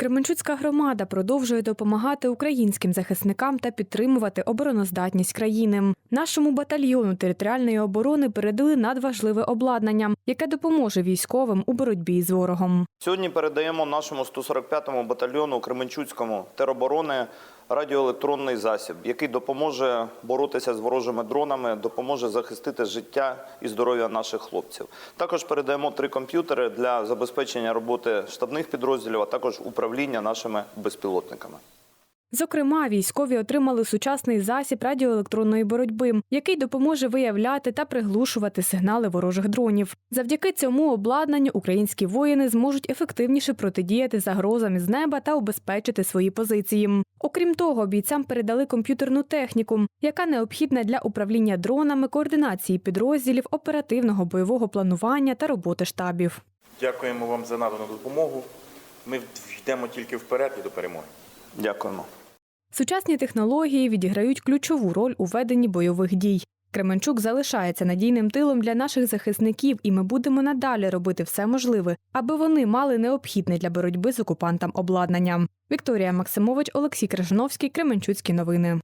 Кременчуцька громада продовжує допомагати українським захисникам та підтримувати обороноздатність країни. Нашому батальйону територіальної оборони передали надважливе обладнання, яке допоможе військовим у боротьбі з ворогом. Сьогодні передаємо нашому 145-му батальйону Кременчуцькому тероборони радіоелектронний засіб, який допоможе боротися з ворожими дронами, допоможе захистити життя і здоров'я наших хлопців. Також передаємо три комп'ютери для забезпечення роботи штабних підрозділів, а також управління нашими безпілотниками. Зокрема, військові отримали сучасний засіб радіоелектронної боротьби, який допоможе виявляти та приглушувати сигнали ворожих дронів. Завдяки цьому обладнанню українські воїни зможуть ефективніше протидіяти загрозам із неба та убезпечити свої позиції. Окрім того, бійцям передали комп'ютерну техніку, яка необхідна для управління дронами, координації підрозділів, оперативного бойового планування та роботи штабів. Дякуємо вам за надану допомогу. Ми йдемо тільки вперед і до перемоги. Дякуємо. Сучасні технології відіграють ключову роль у веденні бойових дій. Кременчук залишається надійним тилом для наших захисників, і ми будемо надалі робити все можливе, аби вони мали необхідне для боротьби з окупантом обладнання. Вікторія Максимович, Олексій Крижановський, Кременчуцькі новини.